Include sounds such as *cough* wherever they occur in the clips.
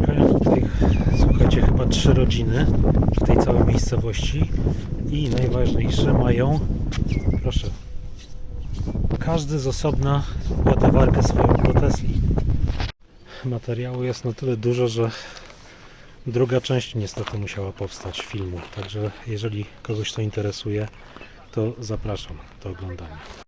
Mieszkają tutaj, słuchajcie, chyba trzy rodziny w tej całej miejscowości i najważniejsze mają, proszę, każdy z osobna ładowarkę swoją do Tesli. Materiału jest na tyle dużo, że druga część niestety musiała powstać filmu. Także jeżeli kogoś to interesuje, to zapraszam do oglądania.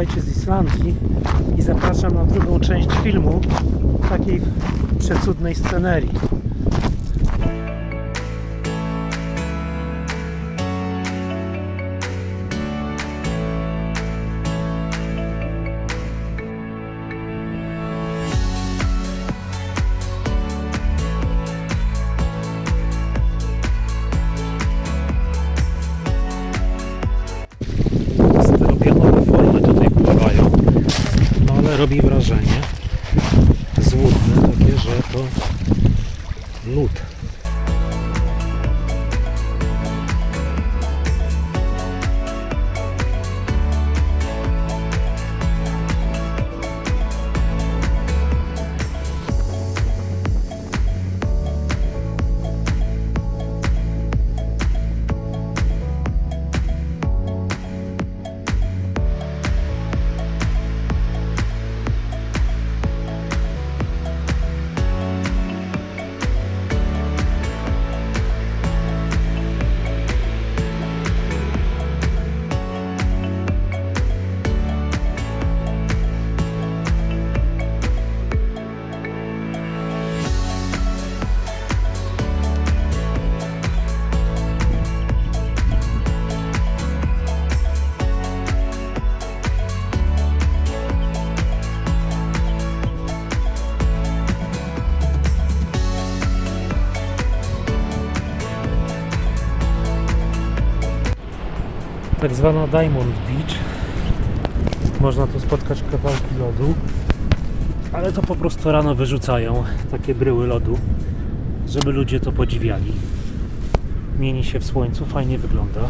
Witajcie z Islandii i zapraszam na drugą część filmu takiej przecudnej scenerii. Robi wrażenie złudne takie, że to lód. Zwana Diamond Beach. Można tu spotkać kawałki lodu, ale to po prostu rano wyrzucają takie bryły lodu, żeby ludzie to podziwiali. Mieni się w słońcu, fajnie wygląda.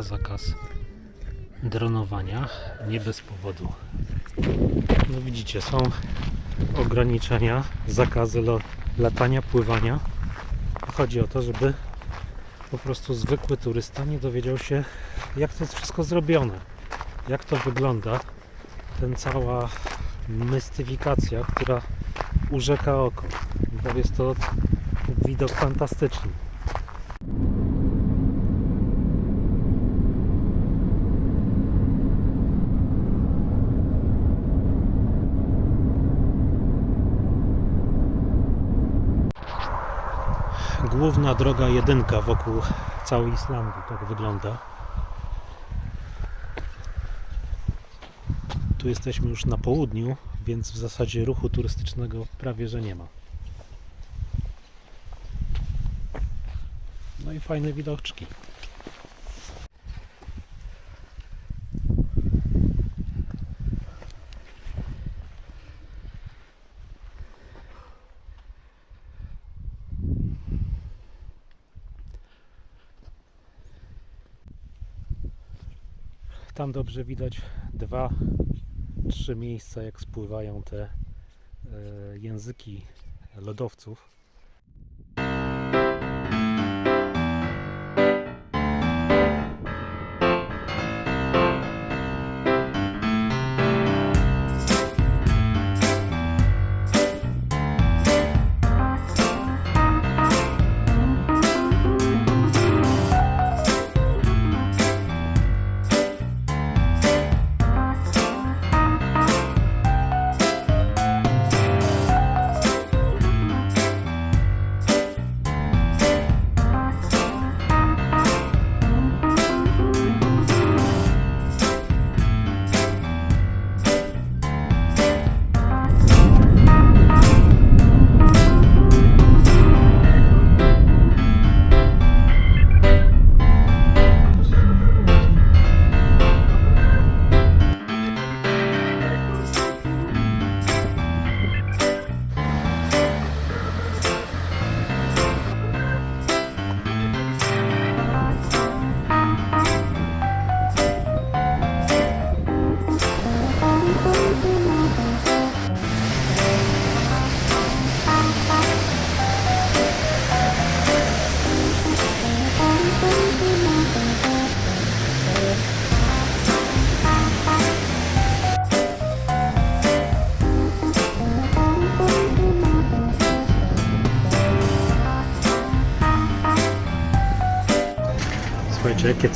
Zakaz dronowania, nie bez powodu. No widzicie, są ograniczenia, zakazy latania, pływania. Chodzi o to, żeby po prostu zwykły turysta nie dowiedział się, jak to jest wszystko zrobione, jak to wygląda. Ten cała mystyfikacja, która urzeka oko, bo jest to widok fantastyczny. Główna droga jedynka wokół całej Islandii tak wygląda. Tu jesteśmy już na południu, więc w zasadzie ruchu turystycznego prawie że nie ma. No i fajne widoczki. Tam dobrze widać dwa, trzy miejsca, jak spływają te e, języki lodowców.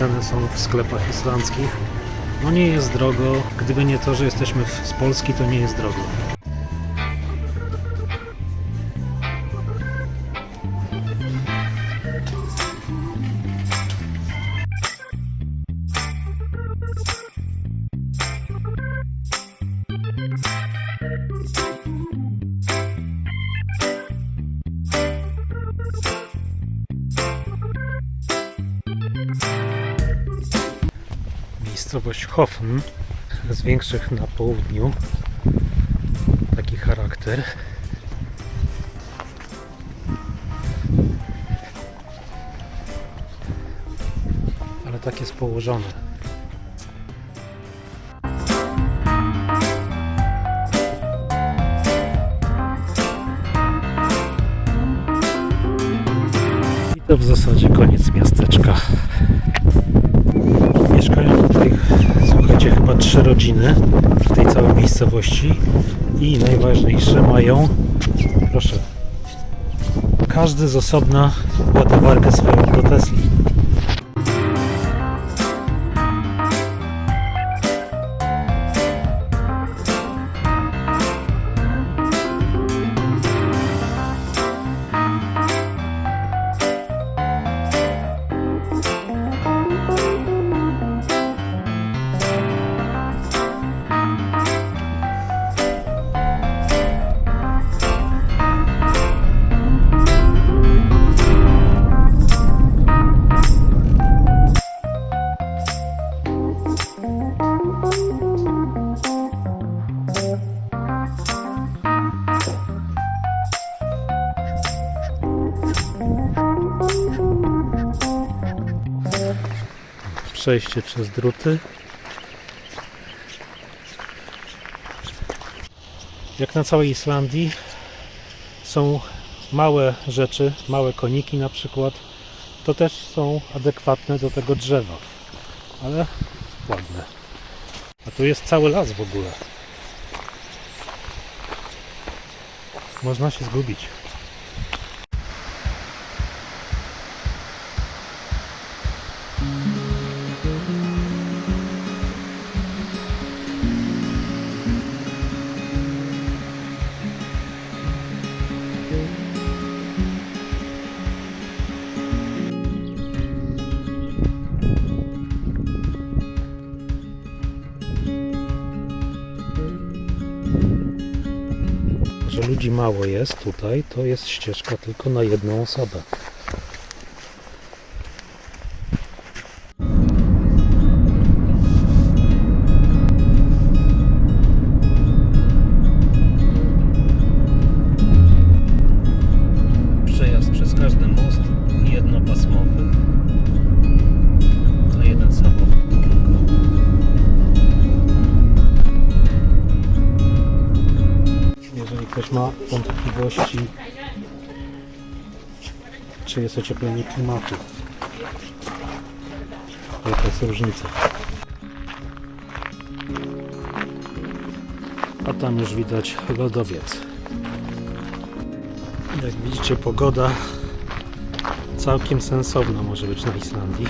Ceny są w sklepach islandzkich? No nie jest drogo. Gdyby nie to, że jesteśmy z Polski, to nie jest drogo. Miejscowość Hofn z większych na południu. Taki charakter. Ale tak jest położone. To w zasadzie koniec miasteczka. Mieszkają chyba trzy rodziny w tej całej miejscowości i najważniejsze mają, proszę, każdy z osobna ładowarkę swoją do Tesli. Przejście przez druty. Jak na całej Islandii są małe rzeczy, małe koniki na przykład, to też są adekwatne do tego drzewa. Ale ładne. A tu jest cały las w ogóle. Można się zgubić. Że ludzi mało jest tutaj, to jest ścieżka tylko na jedną osobę. Jest ocieplenie klimatu. Jaka jest różnica. A tam już widać lodowiec. Jak widzicie, pogoda całkiem sensowna może być na Islandii.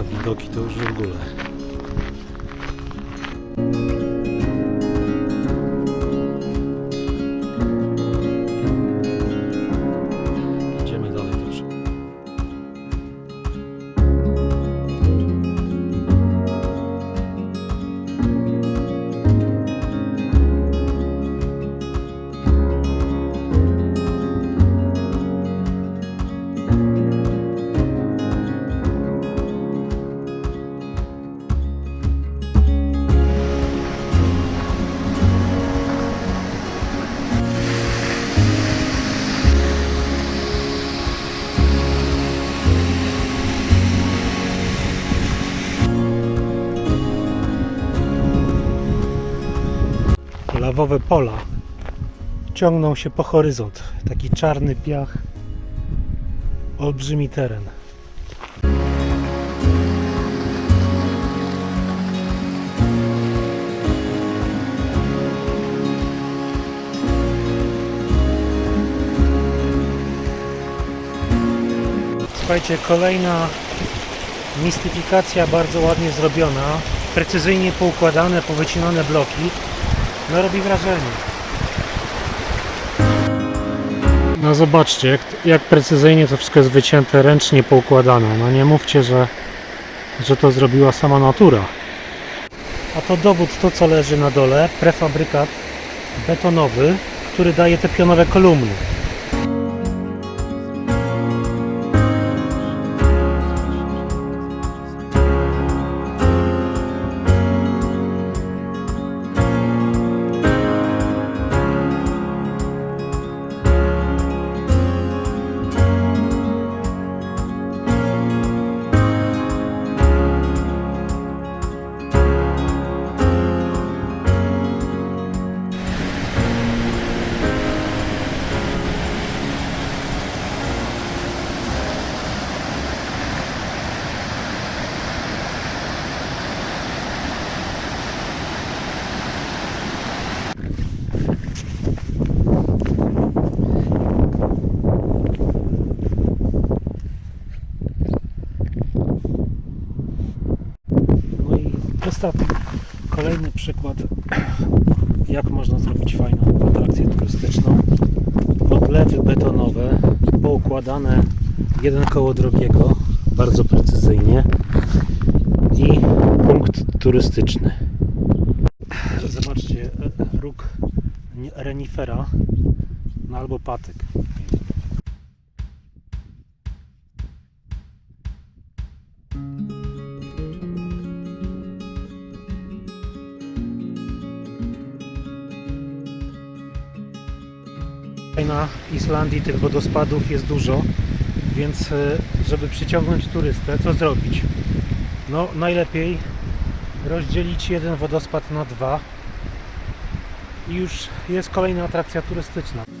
A widoki to już w ogóle. Lawowe pola ciągną się po horyzont. Taki czarny piach, olbrzymi teren. Słuchajcie, kolejna mistyfikacja bardzo ładnie zrobiona, precyzyjnie poukładane, powycinane bloki. No robi wrażenie. No zobaczcie, jak, jak precyzyjnie to wszystko jest wycięte, ręcznie poukładane. No nie mówcie, że, że to zrobiła sama natura. A to dowód to, co leży na dole, prefabrykat betonowy, który daje te pionowe kolumny. Kolejny przykład, *clears throat* jak można zrobić fajną atrakcję turystyczną. Odlewy betonowe, poukładane jeden koło drugiego, bardzo precyzyjnie i punkt turystyczny. Zobaczcie, e, róg renifera, no albo patyk. Na Islandii tych wodospadów jest dużo, więc e, żeby przyciągnąć turystę, co zrobić? No najlepiej rozdzielić jeden wodospad na dwa i już jest kolejna atrakcja turystyczna.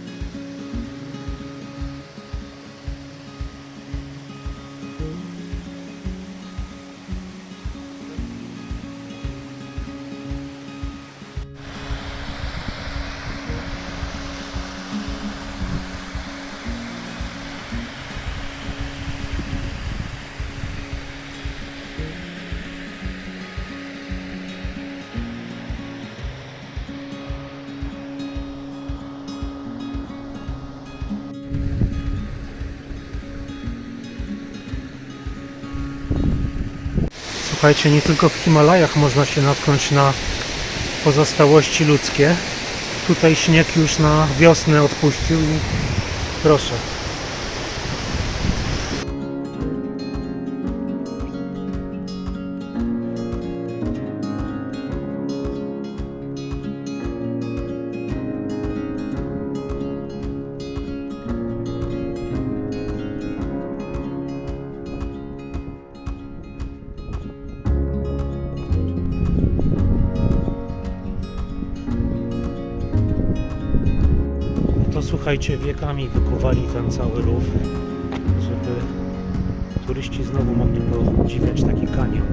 Słuchajcie, nie tylko w Himalajach można się natknąć na pozostałości ludzkie. Tutaj śnieg już na wiosnę odpuścił i proszę. Słuchajcie, wiekami wykuwali ten cały rów, żeby turyści znowu mogli podziwiać taki kanion.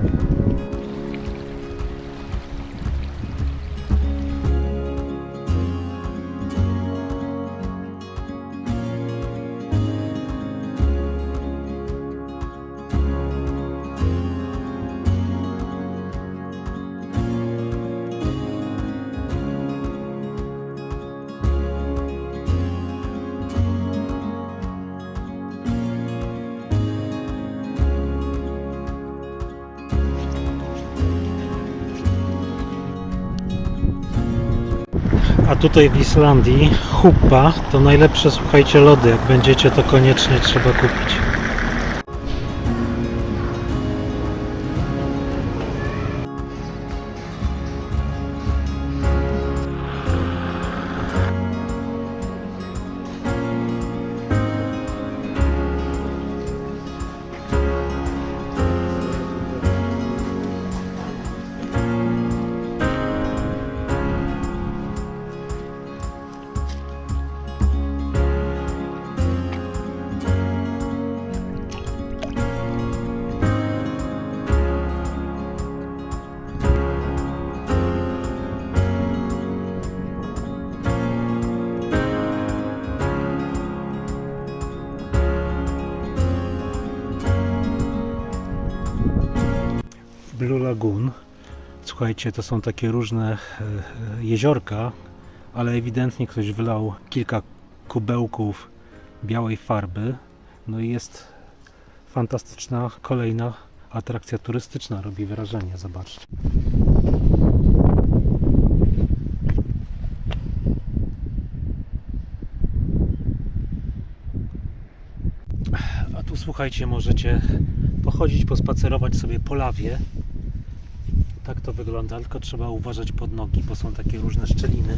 A tutaj w Islandii Huppa to najlepsze, słuchajcie, lody. Jak będziecie, to koniecznie trzeba kupić. Blue Lagoon. Słuchajcie, to są takie różne e, e, jeziorka, ale ewidentnie ktoś wylał kilka kubełków białej farby. No i jest fantastyczna kolejna atrakcja turystyczna. Robi wrażenie, zobaczcie. A tu słuchajcie, możecie pochodzić, pospacerować sobie po lawie. Tak to wygląda, tylko trzeba uważać pod nogi, bo są takie różne szczeliny.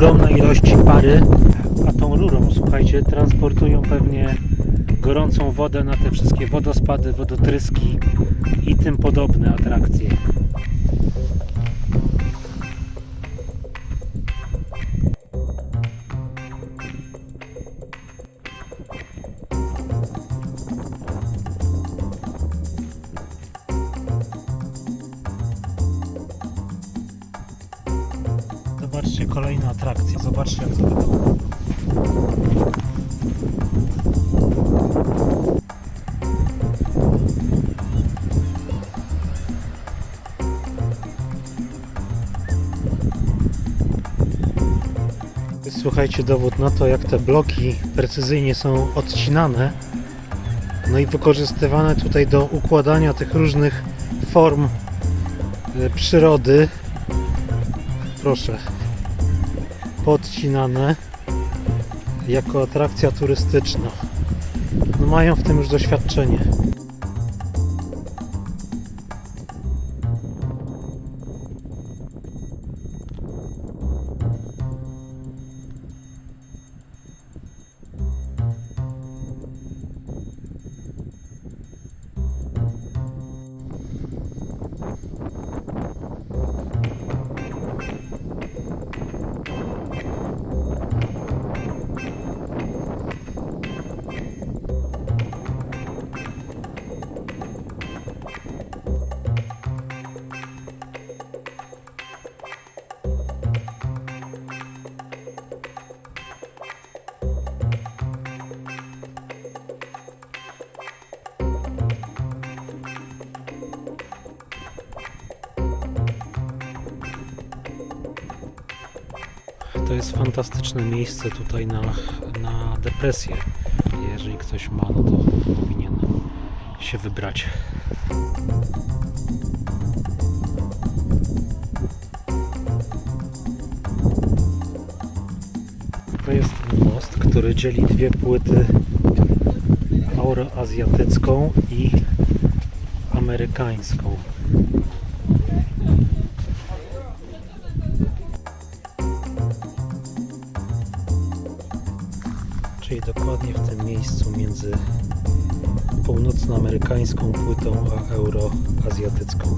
Ogromne ilości pary, a tą rurą, słuchajcie, transportują pewnie gorącą wodę na te wszystkie wodospady, wodotryski i tym podobne atrakcje. Słuchajcie, dowód na to, jak te bloki precyzyjnie są odcinane. No i wykorzystywane tutaj do układania tych różnych form e, przyrody. Proszę. Podcinane jako atrakcja turystyczna. No mają w tym już doświadczenie jest fantastyczne miejsce tutaj na, na depresję. Jeżeli ktoś ma, no to powinien się wybrać. To jest most, który dzieli dwie płyty euroazjatycką i amerykańską. Między północnoamerykańską płytą a euroazjatycką.